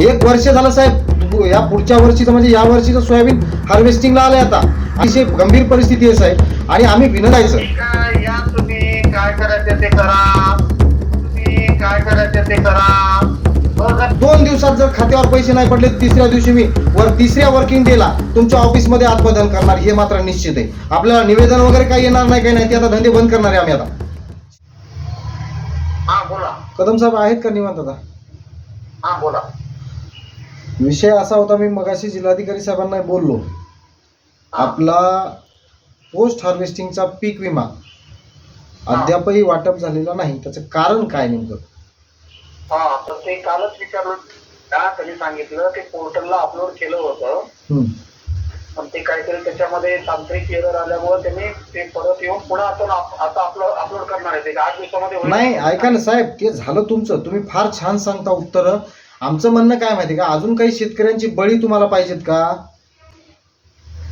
एक वर्ष झालं साहेब या पुढच्या वर्षीचं म्हणजे या वर्षीचं सोयाबीन हार्वेस्टिंगला आलंय आता. अतिशय गंभीर परिस्थिती आहे साहेब. आणि आम्ही विनंतायचं या तुम्ही काय करायचं ते करा. तुम्ही काय करायचं ते करा. दोन दिवसात जर खात्यावर पैसे नाही पडले तिसऱ्या दिवशी मी वर तिसऱ्या वर्किंग डेला तुमच्या ऑफिसमध्ये आत्मदहन करणार हे मात्र निश्चित आहे. आपल्याला निवेदन वगैरे काही येणार नाही काही नाही ते आता धंदे बंद करणार आहे आम्ही आता. हा बोला. कदम साहेब आहेत का निवांत आता? हा बोला. विषय असा होता मी मगाशी जिल्हाधिकारी साहेबांना बोललो. आपला पोस्ट हार्वेस्टिंगचा पीक विमा अद्यापही वाटप झालेला नाही. त्याचं कारण काय नेमकं? हा तर ते कालच विचारलं. का? त्यांनी सांगितलं ते पोर्टलला अपलोड केलं होतं. पण ते काहीतरी त्याच्यामध्ये तांत्रिक एरर आल्यामुळे त्यांनी ते परत येऊन पुन्हा आता आता अपलोड अपलोड करणार आहे ते आठ दिवसामध्ये. नाही ऐका ना साहेब ते झालं तुमचं. तुम्ही फार छान सांगता उत्तर. आमचं म्हणणं काय माहिती का? अजून काही शेतकऱ्यांची बळी तुम्हाला पाहिजेत का?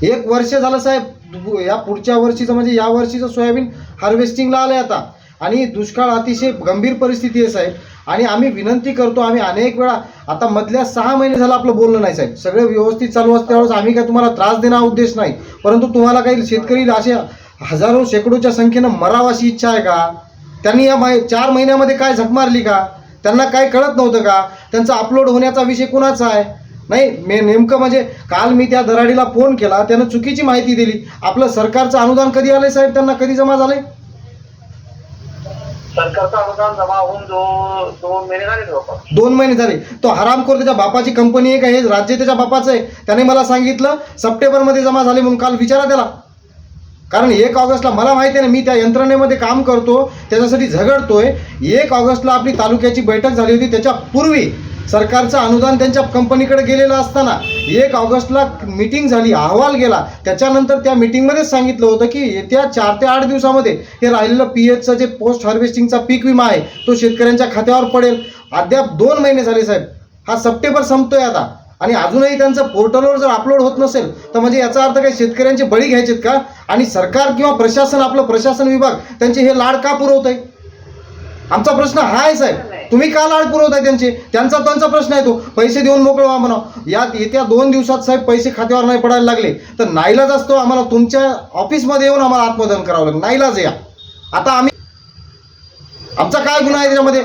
एक वर्ष झालं साहेब या पुढच्या वर्षीचं म्हणजे या वर्षीचं सोयाबीन हार्वेस्टिंगला आलंय आता. आणि दुष्काळ अतिशय गंभीर परिस्थिती आहे साहेब. आणि आम्ही विनंती करतो आम्ही अनेक वेळा आता मधल्या सहा महिने झालं आपलं बोलणं नाही साहेब. सगळं व्यवस्थित चालू असल्यावर आम्ही काय तुम्हाला त्रास देणार उद्देश नाही. परंतु तुम्हाला काही शेतकरी असे हजारो शेकडोच्या संख्येनं मराव अशी इच्छा आहे का? त्यांनी या चार महिन्यामध्ये काय झक मारली का? त्यांना काय कळत नव्हतं का? त्यांचा अपलोड होण्याचा विषय कुणाचा आहे? नाही मे नेमकं म्हणजे काल मी त्या दराडीला फोन केला त्यानं चुकीची माहिती दिली. आपलं सरकारचं अनुदान कधी आलंय साहेब? त्यांना कधी जमा झालंय? सरकारचं अनुदान जमा होऊन दो दोन महिने झाले दोन महिने झाले. तो हरामखोर त्याच्या बापाची कंपनी आहे का हे राज्य त्याच्या बापाचं आहे. त्याने मला सांगितलं सप्टेंबरमध्ये जमा झाले म्हणून काल विचारा त्याला. कारण एक ऑगस्टला मला माहिती आहे ना मी त्या यंत्रणेमध्ये काम करतो त्याच्यासाठी झगडतोय. एक ऑगस्टला आपली तालुक्याची बैठक झाली होती त्याच्या पूर्वी सरकारचं अनुदान त्यांच्या कंपनीकडे गेलेलं असताना एक ऑगस्टला मीटिंग झाली अहवाल गेला. त्याच्यानंतर त्या मीटिंगमध्येच सांगितलं होतं की येत्या चार ते आठ दिवसामध्ये हे राहिलेलं पी एचचं जे पोस्ट हार्वेस्टिंगचा पीक विमा आहे तो शेतकऱ्यांच्या खात्यावर पडेल. अद्याप दोन महिने झाले साहेब. हा सप्टेंबर संपतोय आता. आणि अजूनही त्यांचं पोर्टलवर जर अपलोड होत नसेल तर म्हणजे याचा अर्थ काही शेतकऱ्यांचे बळी घ्यायचेत का? आणि सरकार किंवा प्रशासन आपलं प्रशासन विभाग त्यांचे हे लाड का पुरवत आहे आमचा प्रश्न हा आहे साहेब. तुम्ही का लाड पुरवताय त्यांचे? त्यांचा त्यांचा प्रश्न आहे तो. पैसे देऊन मोकळ व्हा म्हणा. यात येत्या दोन दिवसात साहेब पैसे खात्यावर नाही पडायला लागले तर नाईलाज असतो. आम्हाला तुमच्या ऑफिसमध्ये येऊन आम्हाला आत्मदहन करावं लागेल. नाईलाज या. आता आम्ही आमचा काय गुन्हा आहे त्याच्यामध्ये?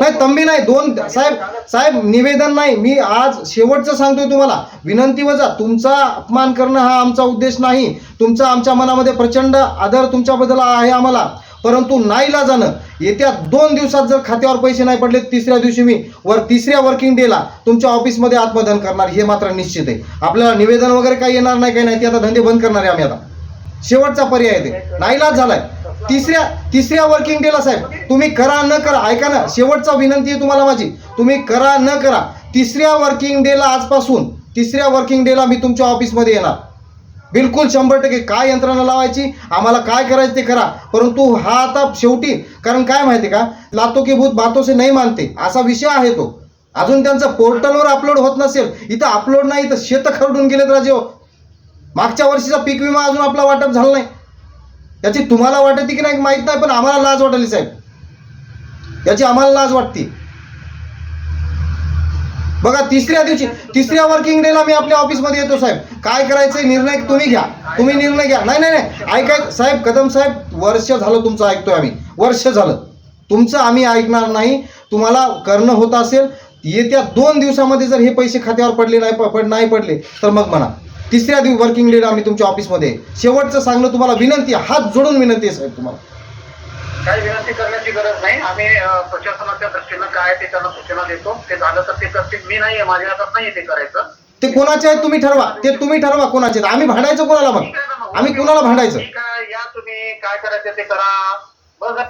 नाही तंबी नाही दोन साहेब साहेब निवेदन नाही. मी आज शेवटचं सांगतोय तुम्हाला. विनंती वजा तुमचा अपमान करणं हा आमचा उद्देश नाही. तुमचा आमच्या मनामध्ये प्रचंड आदर तुमच्याबद्दल आहे आम्हाला. परंतु नाईला जाणं. येत्या दोन दिवसात जर खात्यावर पैसे नाही पडले तिसऱ्या दिवशी मी वर तिसऱ्या वर्किंग डेला तुमच्या ऑफिसमध्ये आत्मदहन करणार. हे मात्र निश्चित आहे. आपल्याला निवेदन वगैरे काही येणार नाही काही नाही. ते आता धंदे बंद करणार आहे आम्ही आता. शेवटचा पर्याय आहे ते. नाईलाज झालाय. तिसऱ्या तिसऱ्या वर्किंग डेला साहेब तुम्ही करा न करा ऐका ना शेवटचा विनंती आहे तुम्हाला माझी. तुम्ही करा न करा. तिसऱ्या वर्किंग डेला आजपासून तिसऱ्या वर्किंग डेला मी तुमच्या ऑफिसमध्ये येणार. बिलकुल शंभर टक्के काय यंत्रणा लावायची आम्हाला काय करायचं ते करा. परंतु हा आता शेवटी कारण काय माहिती का? लातो की भूत बातो से नाही मानते. असा विषय आहे तो. अजून त्यांचं पोर्टलवर अपलोड होत नसेल इथं अपलोड नाही तर शेत खरडून गेलेत राजे हो. मागच्या वर्षीचा पीक विमा अजून आपला वाटप झाला नाही. याची तुम्हाला वाटते की नाही माहीत नाही पण आम्हाला लाज वाटली साहेब. याची आम्हाला लाज वाटते. बघा तिसऱ्या दिवशी तिसऱ्या वर्किंग डेला मी आपल्या ऑफिसमध्ये येतो साहेब. काय करायचं निर्णय तुम्ही घ्या. तुम्ही निर्णय घ्या. नाही नाही नाही. ऐकाय साहेब कदम साहेब वर्ष झालं तुमचं ऐकतोय आम्ही. वर्ष झालं. तुमचं आम्ही ऐकणार नाही. तुम्हाला करणं होत असेल येत्या दोन दिवसामध्ये जर हे पैसे खात्यावर पडले नाही पड नाही पडले तर मग म्हणा. तिसऱ्या दिवस वर्किंग डेला आम्ही तुमच्या ऑफिसमध्ये. शेवटचं सांगणं तुम्हाला विनंती हात जोडून विनंती आहे साहेब तुम्हाला. काही विनंती करण्याची गरज नाही. आम्ही प्रशासनाच्या दृष्टीनं काय ते त्यांना सूचना देतो. ते झालं तर ते करतील. मी नाहीये माझ्या हातात नाहीये ते करायचं. ते कोणाचे आहेत तुम्ही ठरवा. ते तुम्ही ठरवा कोणाचे आहेत. आम्ही भांडायचं कोणाला मग. आम्ही कुणाला भांडायचं? ठीक आहे या तुम्ही काय करायचं ते करा. बघा.